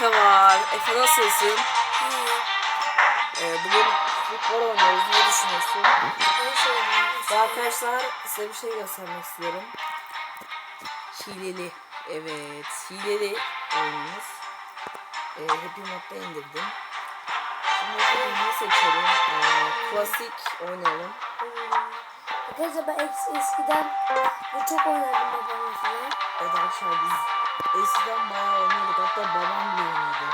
Efe var. Efe nasılsın? İyi. Ee, bugün futbol oynuyoruz. Ne düşünüyorsun? Ve arkadaşlar size bir şey göstermek istiyorum. Hileli. Evet. Hileli oyunumuz. Ee, Happy Mod'da indirdim. Şimdi bunu seçelim. Ee, klasik oynayalım. Arkadaşlar ben es- eskiden bu çok oynardım babamla falan. Evet arkadaşlar biz eskiden bayağı oynuyorduk. Hatta babam da oynuyordu.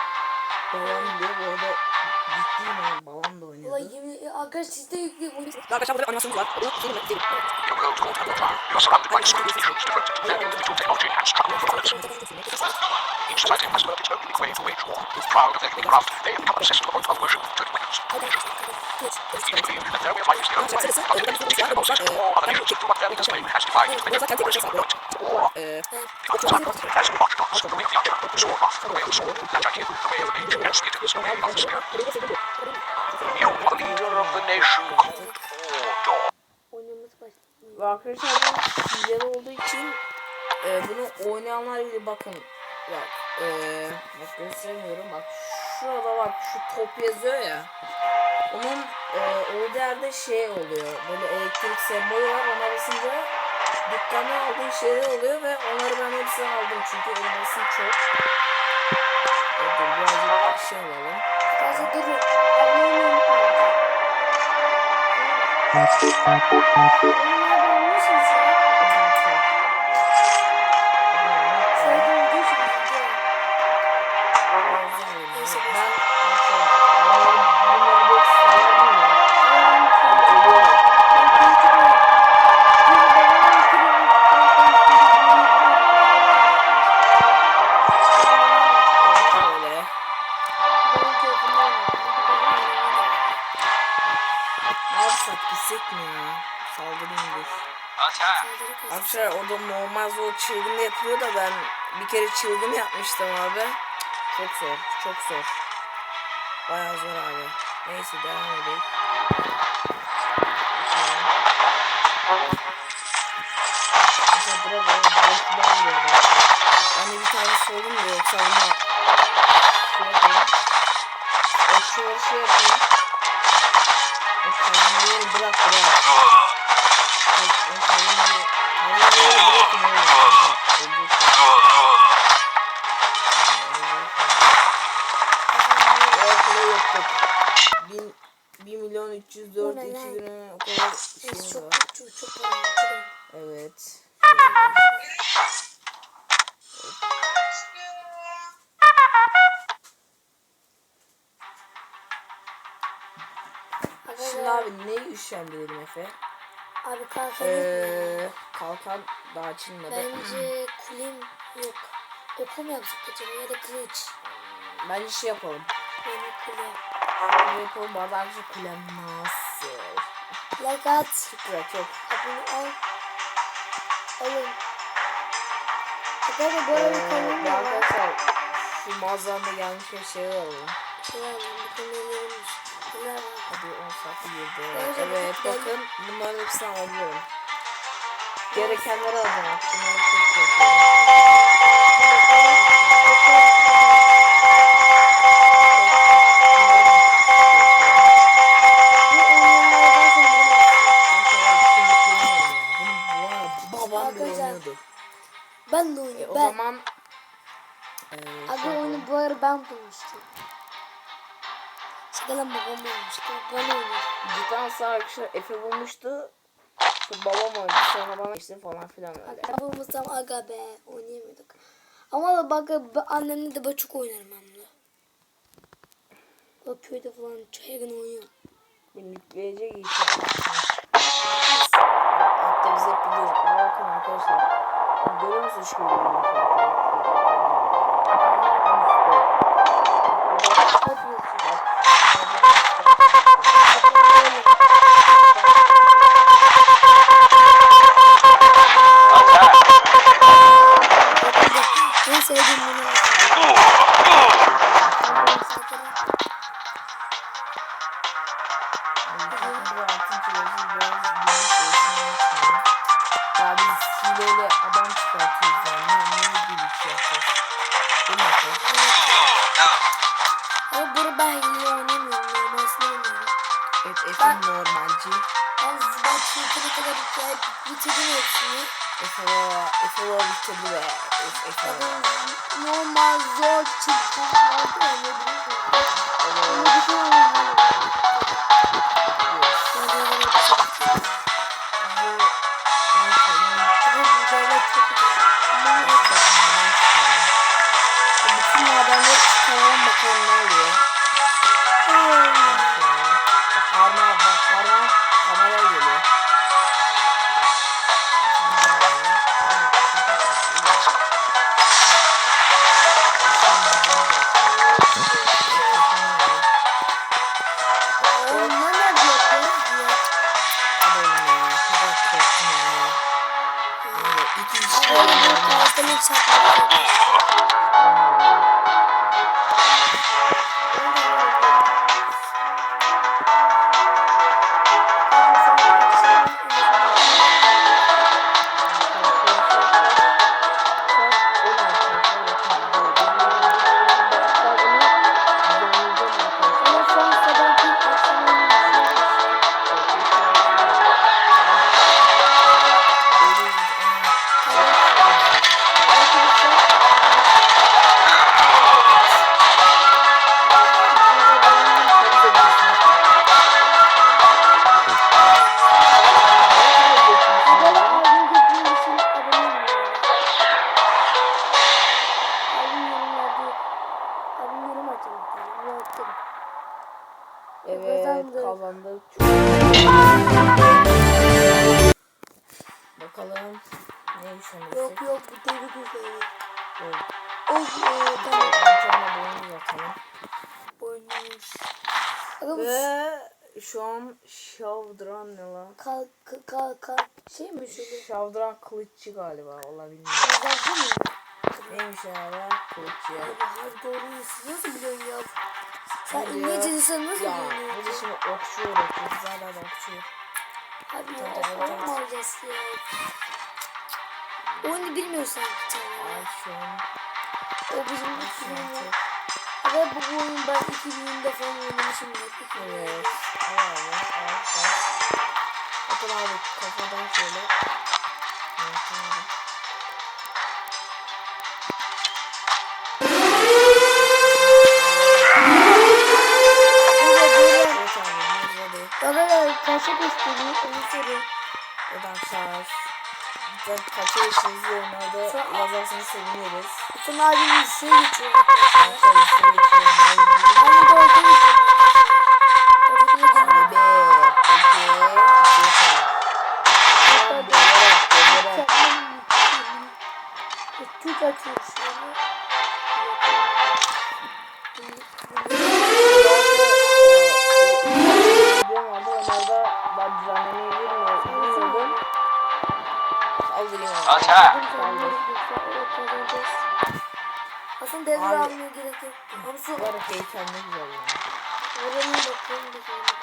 Babam bile bu arada ciddiyim ha. Babam da Valla oynuyordu. yemin arkadaş siz de yükleyin oyunu. Arkadaşlar burada animasyonumuz var. Bunu film edelim. You şu top yazıyor ya. Onun e, olduğu yerde şey oluyor. Böyle elektrik sembolü var. Ona basınca dükkanı aldığın şeyler oluyor ve onları ben hepsini aldım. Çünkü elması çok. Evet, birazcık bir şey alalım. Arkadaşlar durun. Abone olmayı unutmayın. Çılgın yapmıştım abi. Çok zor, çok zor. Bayağı zor abi. Neyse devam edelim. Mesela bura böyle boş oluyor. Ben de bir tane sorayım da yoksa bunu şey yapayım. O şöyle şey yapayım. O kazanmayı bırak bırak. Ay, o kazanmayı Neyi üşendirelim Efe? abi kalkalım. Ee, kalkan daha açılmadı. Bence kulim yok. Oku mu yapsak acaba ya da kılıç? Bence şey yapalım. Yani kule. Ne yapalım? Bu arada arkadaşlar kulem nasıl? Like at. Güzel çok. Abone ol. Alın. Arkadaşlar arada Ee, kanalım bu da var. arkadaşlar şu mağazamda gelmiş bir şey alalım. Şey lan bu kanallarımız. Neler var? Hadi 10 saati girdi. Evet, ben- bakın bunların hepsini alabiliyorum. Gerekenleri alacağım. Bunları çok yapıyorum. Ben de E, oynuyorum. o ben. zaman e, Abi oyunu bu ara ben bulmuştum. Şakalan babam. Ben oynadım. Cidden sonra arkadaşlar Efe bulmuştu. Babam oynadı. Sonra bana işte falan filan öyle. Bulmasam aga be oynayamıyorduk. Ama bak annemle de ben çok oynarım ben bunu. Bak köyde falan oynuyorum. Beni yükleyecek inşallah. Hatta biz hep biliyoruz. Aa bakın arkadaşlar. Görüyor musunuz şu videoyu? koydum bunu. Ben normalci. Ben ben Twitter'a kadar bitirdim hepsini. Efe, Efe bitirdi be. Ef- Efela. Normal zor lan? kal kal kal kal şey mi şöyle? Şavdıran kılıççı galiba olabilir. Yazarcı mı? Neymiş abi? Kılıççı. Abi her doğru musun? Nasıl biliyorsun ya? Sen İngilizce sen nasıl Ya biliyorsun? bu da şimdi okçu öğretiyoruz. Hala da okçu. Abi ya tabii. alacağız ya? Oyunu bilmiyorsan bir tane. Ay şu an. O bizim ilk çok. Aga bu oyunu ben 2000'de falan oynamışımdır. Evet. Al abi. Al. Abi kafadan şöyle. Abi. Abi. Gaga kaça gösteriyor? Onu soruyor. Evet arkadaşlar. Lütfen kaça yaşınız yorumlarda yazarsanız seviniriz. Bütün abimiz şey geçiyor. Aynı doğru geçiyor Onlarda ben düzenlemeyi bilmiyordum. Aslında devre almaya gerek yok. Ama su Bu arada heykel ne güzel yani. oranı bakalım da sonra.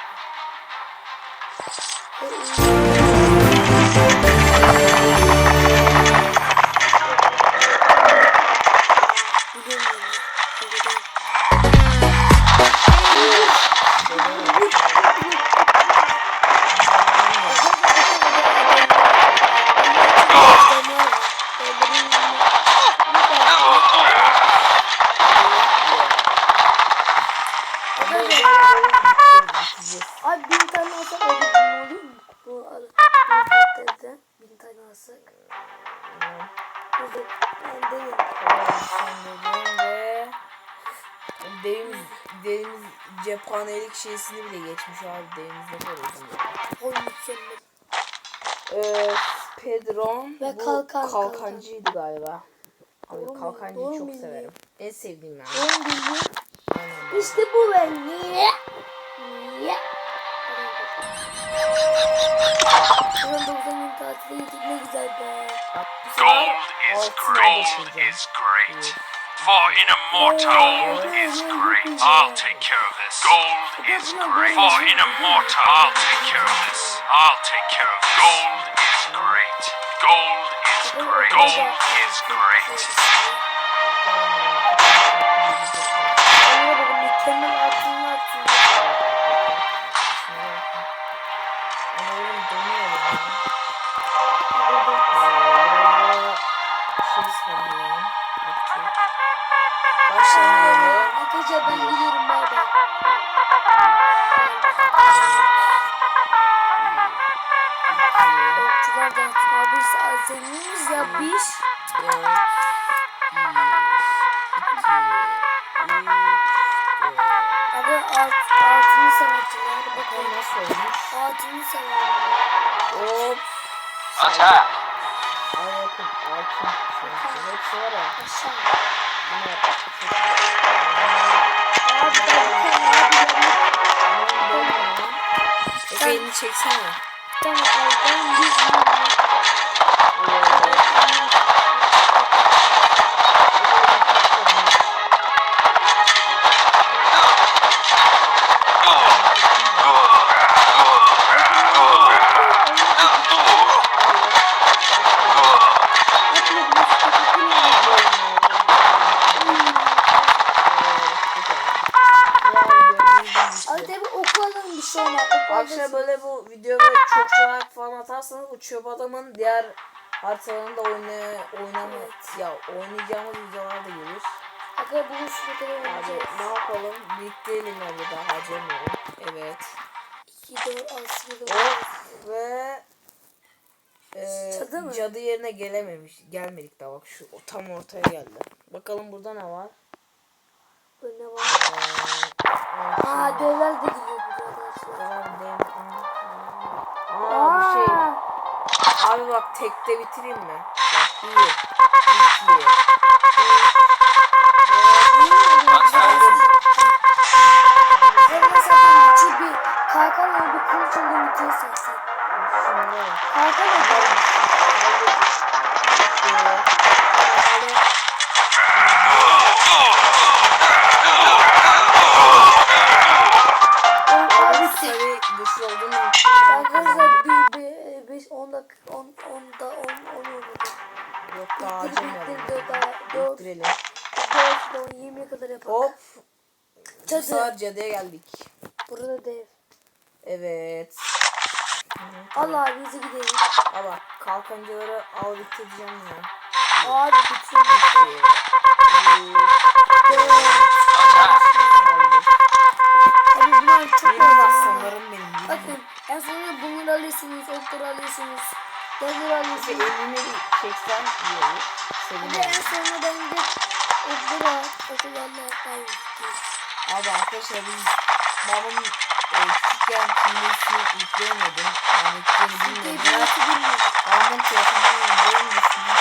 Şeysini bile geçmiş abi kadar uzun. Oy mükemmel. Ee, Pedron Ve bu kalkan, kalkancıydı galiba. Abi Doğru kalkancıyı Doğru çok mu? severim. En sevdiğim yani. On binli. Aynen. İşte bu ben. Niye? Niye? Ulan 90 gün tatile gittik ne güzel be. Bak bu sefer Gold great. is great. For in immortal, gold is great. I'll take care of this. Gold is great. For in immortal, I'll take care of this. I'll take care of this. Gold is great. Gold is great. Gold is great. Onlara bakın mükemmel Arkadaşlar ben gidiyorum bay bay. Okçular da tabir azemiz yapmış. Abi alt, altını sanatçılar bakalım nasıl olmuş. Altını sanatçılar. Hop. Atak. Altın, altın. Hepsi var ya. Aşağı. Bunlar elini çeksene. Tamam ben biz bu çöp adamın diğer haritalarında oyna, oynama, ya oynayacağımız videolar da gelir. Aga kadar Abi oynayacağız. ne yapalım? Biriktirelim yani daha harcamıyorum. Evet. 2, 4, 6, 7, Hop ve e, Cadı mı? cadı yerine gelememiş. Gelmedik daha bak şu tam ortaya geldi. Bakalım burada ne var? ne var? Ee, Aa dövler de gidiyor burada arkadaşlar. Aa, bir şey. Abi bak tekte bitireyim mi? Bak bir, iki, Sonra Sefer cadıya geldik. Burada dev. Evet. Allah bizi gidelim. Aa bak kalkancıları al bitireceğim ya. Abi üç, Abi bunlar çok Benim aslanlarım benim. yemin Bakın en sonunda bunları alıyorsunuz, okları alıyorsunuz. Devleri Ve alıyorsunuz. elini bir çeksen iyi olur. Bir de en Sevinirim. sonunda bence okları al. Okullarla yapmayı Abi arkadaşlar biz babamın e, küçükken kimliğini yükleyemedim. Yani yükleyeni bilmiyordum. Ya Nasıl bilmiyorum. babamın telefonundan yükleyemedim. Düşündüm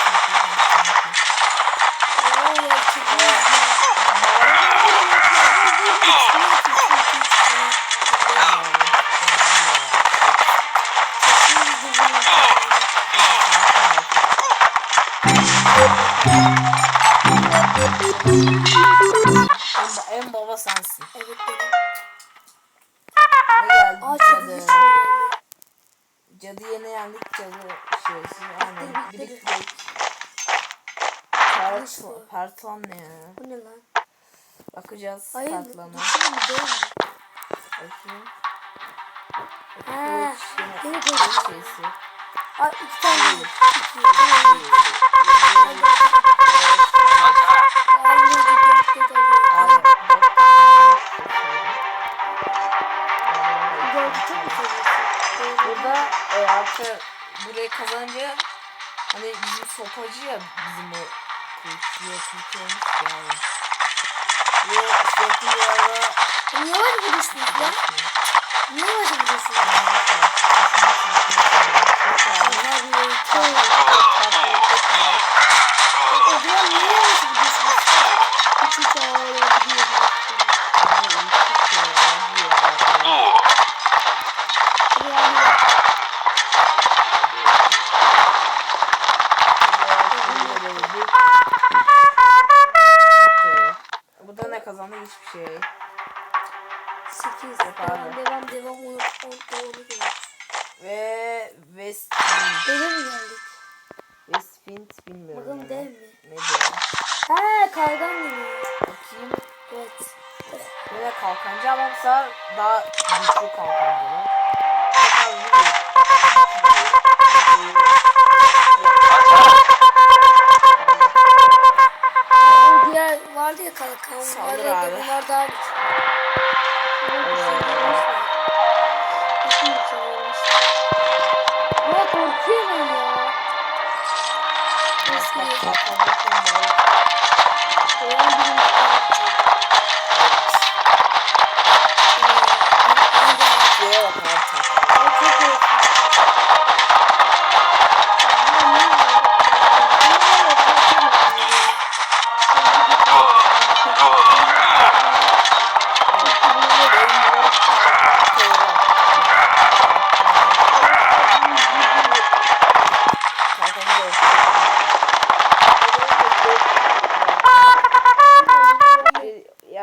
çünkü. Cadı yeni yendik cadı şeysi. Aynen. Bitti, bitti. Biriktirdik. Bu. pertlan ne ya? Bu ne lan? Bakacağız Hayır bu şey mi? Bakayım. Ha, yine kılıç. şeysi. Aa iki tane. İki. Aynı gibi dört Burada e, artık burayı kazanınca hani bizim sopacı ya bizim o olmuş ki abi. Ve sürekli bir arada Niye var vuruyorsunuz lan? Niye var vuruyorsunuz? Allah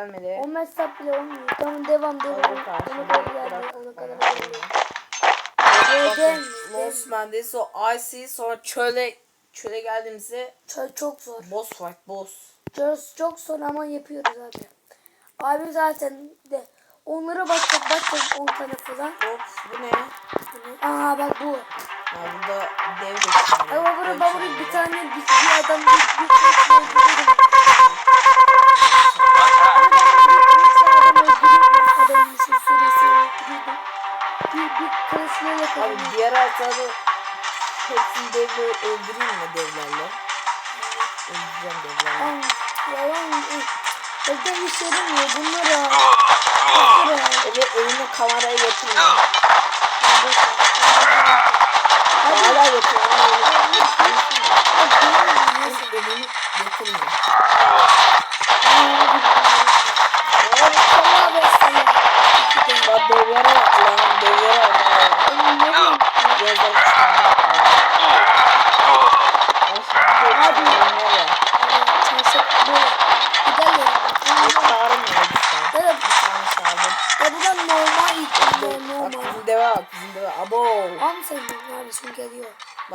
Gelmedi. O mesaj bile olmuyor. Tamam devam devam. Ona kadar. Ona kadar. Bakın. Lost Man'deyiz o Icy sonra çöle çöle geldiğimizde Çok, çok zor. boss fight boss. Çok, çok zor ama yapıyoruz abi. Abi zaten de onlara bakacak bakacak 10 tane falan. Hop bu ne? Aa bak bu. Ya burada dev geçiyor. Ama burada bana geçiyor. bir tane bir, bir adam bir bir bir bir bir şey. Bir bir kılıçla Abi diğer haritada hepsini devle öldüreyim mi devlerle? Öldüreceğim devlerle. Lan yalan. Evde iş yaramıyor bunlara. Bunlara. Evet elini kameraya getirme. Hala yapıyor ama elini getirme.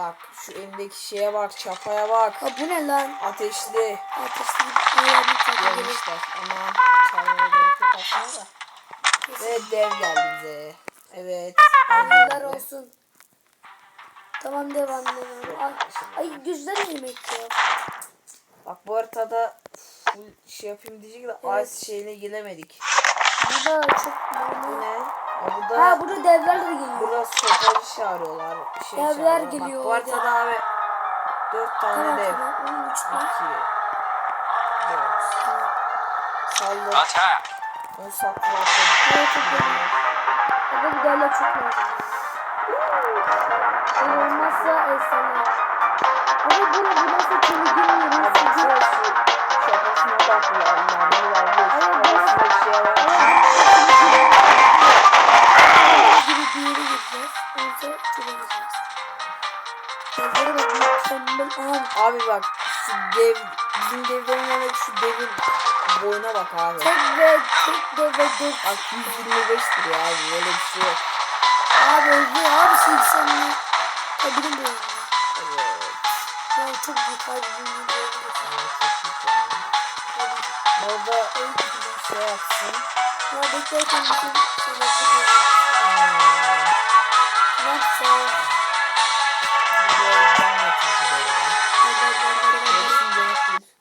Bak şu elindeki şeye bak çapaya bak. Ha bu ne lan? Ateşli. Ateşli. Gelmişler. Aman çağırmaya gerek yok aslında da. Ve dev geldi bize. Evet. Allah'lar olsun. Tamam devam devam. Ay, ay güzel yemek ya. Bak bu haritada full şey yapayım diyecek de Evet. ice şeyine gelemedik. Bu da çok normal. ne? Ha, bu da Ha burada devler de geliyor. burada sopacı çağırıyorlar. Şey Devler çağırıyorlar. geliyor Bak bu haritada abi dört tane Tamam dev. tamam. Onun üç var. İki. Dört. Saldır. Attack! Saklı atalım. Evet çok geliyor. Ama bu devler çok lazım. Olmazsa efsane. Ama bu bu nasıl Abi görüyorsun. şurası şakasına bak ya. Allah bunu var. Bir yere gideceğiz. Ondan sonra çevireceğiz. Devlere bak mükemmel. Aha Abi bak şu dev bizim devlerin yanındaki şu devin boyuna bak abi. tek ve tek de ve dört. Bak 125'tir ya abi böyle bir şey yok. Abi öldü abi 80'li. Tabii bu yani. Evet. Yani çok büyük abi iyi yani. Orada şey yapsın. Ya beklerken? Bir de can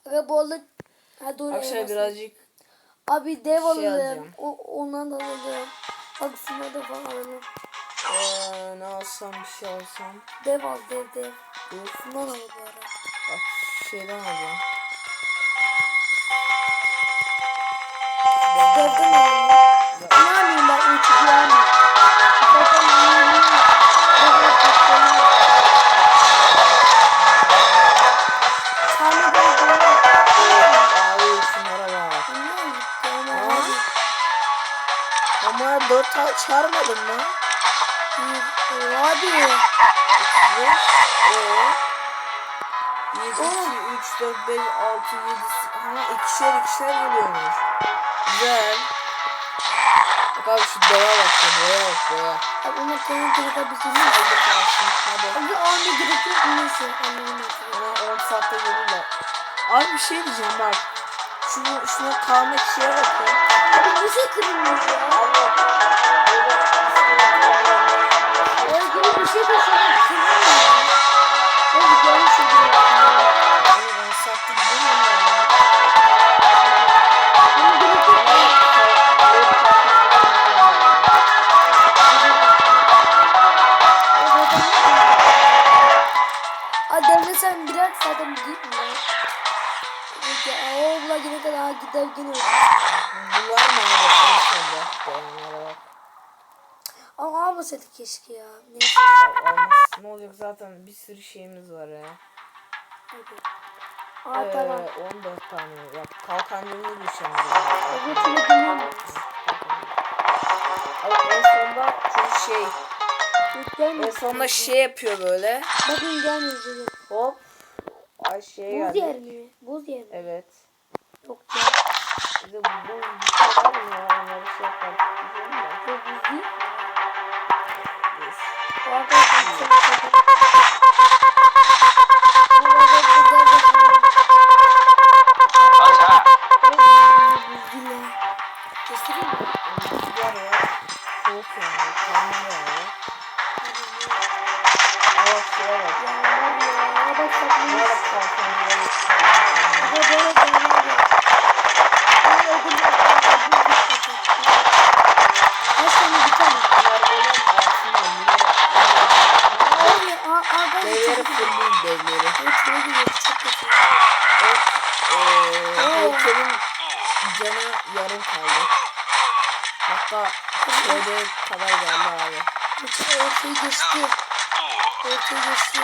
Aga bu arada ha doğru. Akşam birazcık Abi dev şey alalım. o, ondan da alalım. Şuna da falan alalım. eee, ne alsam bir şey alsam. Dev al dev dev. Dur Şundan al bu ara. bak şeyden alacağım. Devden alalım. Ama 4 tane çağırmadın mı? Bir. Abi. Ve o 7, 2, 3, 4, 5, 6, 7, ha ikişer ikişer geliyormuş. Güzel. Bak abi şu boya bak ya boya bak boya. Abi ona kendi direkt abi senin. Haydi kalsın hadi. Abi anne gerek yok. Neyse. Ama 10 saatte gelirler. Abi bir şey diyeceğim bak. Şunu, şuna kalmak şeye bakın. Abi nasıl kırılmıyor ya? Allah. Öyle bir şey de sana kırılmıyor. Öyle. Ay, öldü. Bunlar mı bak. Ama almasaydık keşke ya. Neyse. Olmaz. Ne olacak zaten bir sürü şeyimiz var ya. Aa tamam. Ee, 14 tane. Ya kalkancımı düşeceğim. Evet musun? Ama en sonda çünkü şey. En sonda şey yapıyor böyle. Bakın gelmiyor. Hop. Ay şey Buz geldi. yer mi? Buz yer mi? Evet. Yok ya. Bir de bu bir şey var mı ya? Onları şey yapar. Güzel mi? Yok buz değil. Yes. O arkadaşlar şöyle kadar geldi abi. Bütün ortayı geçti. Ortayı geçti.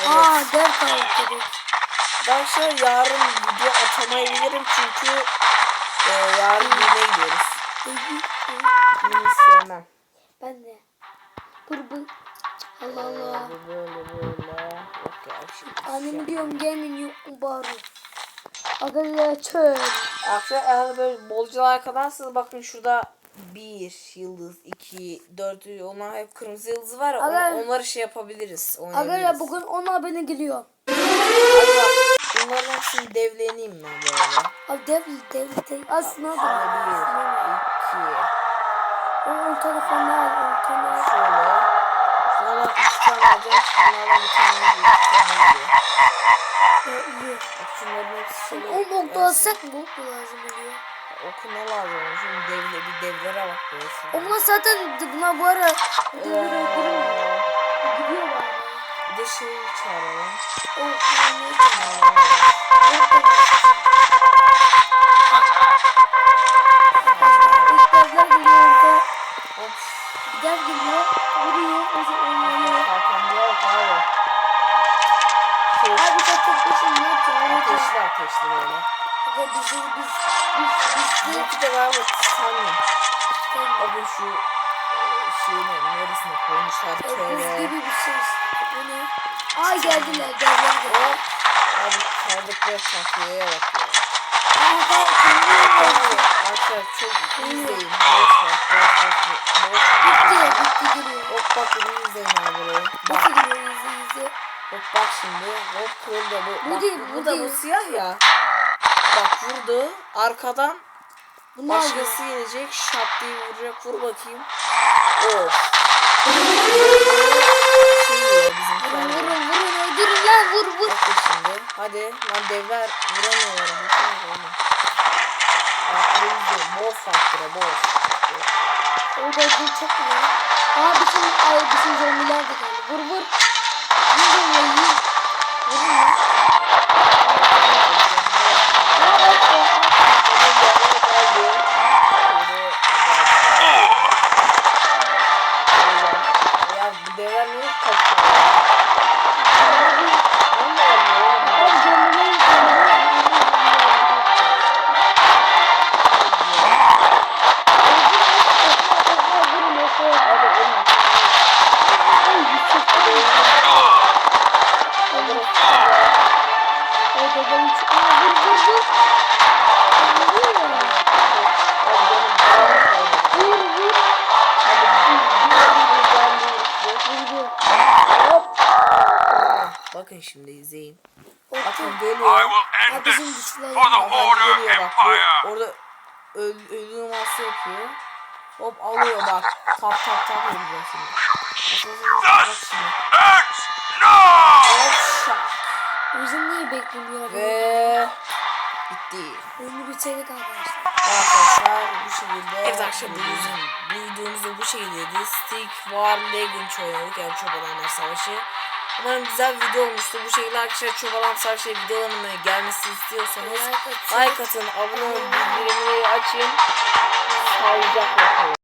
Evet. Aa kaldı dedik. Ben şöyle yarın video atamayabilirim çünkü eee yarın düğüne gidiyoruz. Düğünü sevmem. Ben de. Bır bır. Allah Allah. Böyle böyle. Yok ya şey. Annemi diyorum gelmin yok mu bari. Arkadaşlar çöl. Arkadaşlar eğer böyle bolcular arkadansanız bakın şurada bir yıldız, iki, dört, onlar hep kırmızı yıldız var ya on- Aga- onları şey yapabiliriz. oynayabiliriz. Arkadaşlar bugün 10 abone geliyor. Bak bunların hepsini devleneyim ben böyle. Abi dev dev dev. Aslında da. bir, iki, O 10 telefonu al 10 tane al. şöyle. Şunlardan iki tane alacağım, şunlardan bir tane bir tane geliyor. Ya, iyi. Şunların hepsi şöyle. 10 bok da gelsin. alsak mı bu lazım oluyor. Oku ne lazım? Şimdi devle, bir devlere bak böyle. O bunlar zaten bunlar bu ara devre. Ee, Gidiyorlar. bir de şeyi çağıralım. O yani. İlk devler geliyor. Vuruyor. Oynuyor. Bak abi. Şey, Abi sen tek başına ne yapacaksın? ateşli ateşli böyle. Aga bizi biz biz biz de Bizimki de galiba titanyum. O gün şu e, şeyin neresine koymuşlar köye. gibi bir şey. Bu ne? Aa geldiler devler geldi. Hop. Abi kaldıkları takviye bak ya. Abi. Arkadaşlar çok izleyin. Bitti bitti geliyor. Hop bak bunu izleyin abi. Nasıl geliyor izle izle. Hop bak şimdi. Hop kırıldı bu. Bu değil, bu da bu siyah ya. Bak vurdu. Arkadan Bunu alıyor. başkası gelecek. Şap diye vuracak. Vur bakayım. Of. Şey ya bizim Vurun vurun vurun öldürün lan vur vur. Bak şimdi. Hadi. Lan devler vuramıyorlar. Bak izliyor. Bol faktıra bol. Orada öldür çok mu ya? Aa bizim ay bizim zombiler de geldi. Vur vur. Vur vur vur. vur. Vurun lan. Aa, bak, bak. Ya bu devler niye kaçıyor? Bakın şimdi izleyin. Bakın geliyor. end bizim güçler. geliyor bak. Bu, Empire! orada öl, ölü numarası yapıyor. Hop alıyor bak. Tap tap tap yapıyor şimdi. Bak, şimdi. O yüzden niye beklemiyor? Ve bitti. Oyunu bitirdik arkadaşlar. Arkadaşlar bu şekilde Evet arkadaşlar, bu videomuzda bu şekildeydi. Stick War Legend oynadık yani Çobanlar Savaşı. Umarım güzel bir video olmuştur. Bu şekilde arkadaşlar çobalan sarşı videolarının gelmesini istiyorsanız Like atın. like atın, abone olun, bildirimleri açın. Sağlıcakla kalın.